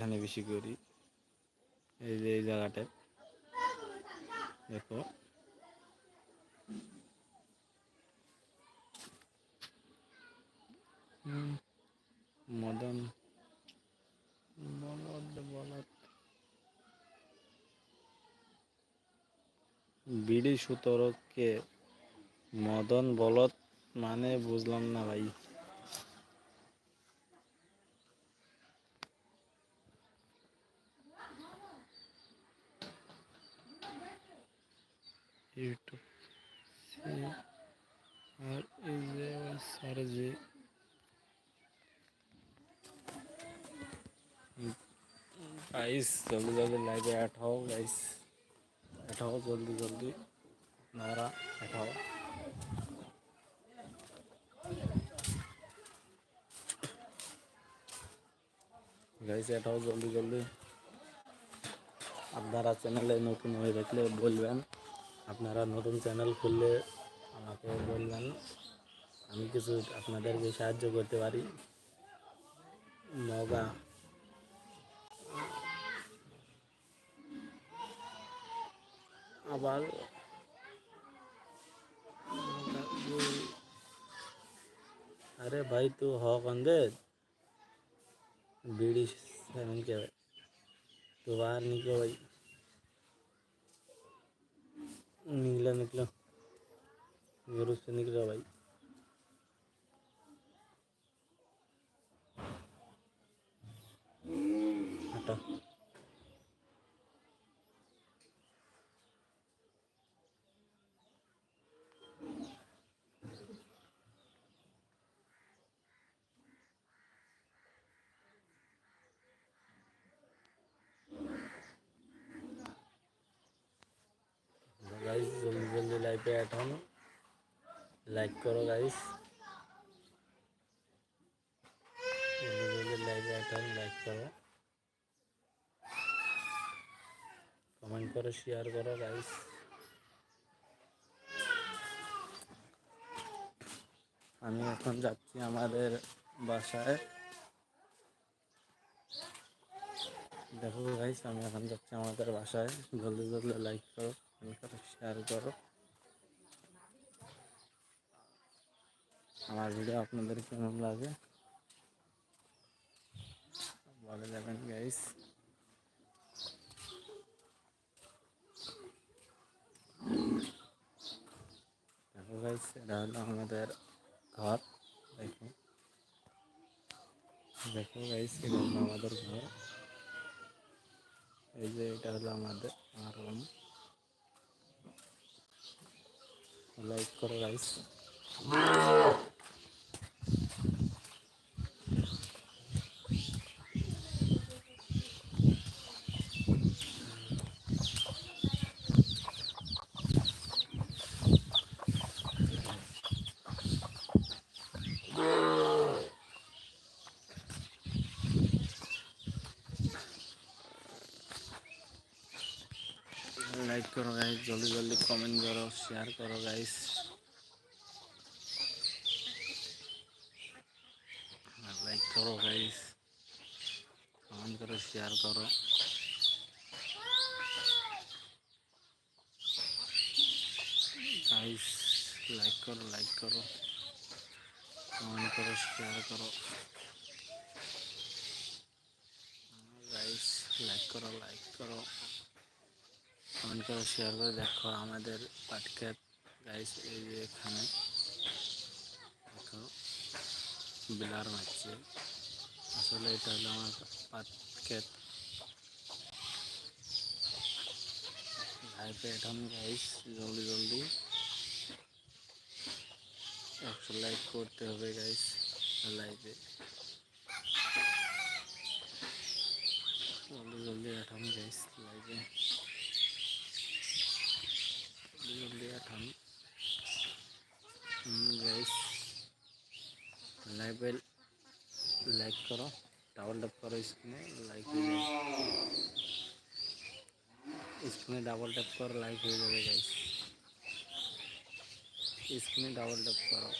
এখানে বেশি করি। এই যে এই জায়গাটা। দেখো। মদন। বিড়ি সুতরকে মদন বলদ মানে বুঝলাম না ভাই। ইউটিউব আর এই যে স্যার যে গাইস জলদি জলদি লাইভে অ্যাড হও গাইস অ্যাড হও জলদি জলদি। নারা অ্যাড হও গাইস অ্যাড হও জলদি জলদি। আপনারা চ্যানেলে নতুন হয়ে থাকলে বলবেন। আপনারা নতুন চ্যানেল খুললে আমাকে বলবেন আমি কিছু আপনাদেরকে সাহায্য করতে পারি নগা আবার अरे भाई तू हो बंदे बीड़ी सेवन के तू बाहर निकलो भाई निकलो निकलो गुरु से निकलो भाई हटो লাইভে অ্যাড লাইক করো গাইস লাইভে অ্যাড লাইক করো। কমেন্ট করো শেয়ার করো গাইস আমি এখন যাচ্ছি আমাদের বাসায়। দেখো গাইস আমি এখন যাচ্ছি আমাদের বাসায়। জলদি জলদি লাইক করো কমেন্ট করো শেয়ার করো। আমার ভিডিও আপনাদের কেমন লাগে বলে যাবেন গাইস দেখো গাইস এটা হলো আমাদের ঘর দেখো দেখো গাইস এটা হলো আমাদের ঘর এই যে এটা হলো আমাদের আমার রুম লাইক করো গাইস सब्सक्राइब करो गाइस जल्दी जल्दी कमेंट करो शेयर करो गाइस लाइक करो गाइस कमेंट करो शेयर करो गाइस लाइक करो लाइक करो कमेंट करो शेयर करो गाइस लाइक करो लाइक करो কমেন্ট করো শেয়ার করে দেখো আমাদের পাটক্ষেত গাইস এই যে এখানে দেখো, বিলার মারছে। আসলে এটা হলো আমার পাটক্ষেত লাইভে এখন গাইস জলদি জলদি। একশো লাইক করতে হবে গাইস লাইভে জলদি জলদি এখন গাইস লাইভে हम गाइस लाइक लाइक करो डबल टैप करो इसमें लाइक इसमें डबल टैप करो लाइक हो जाएगा गाइस इसमें डबल टैप करो।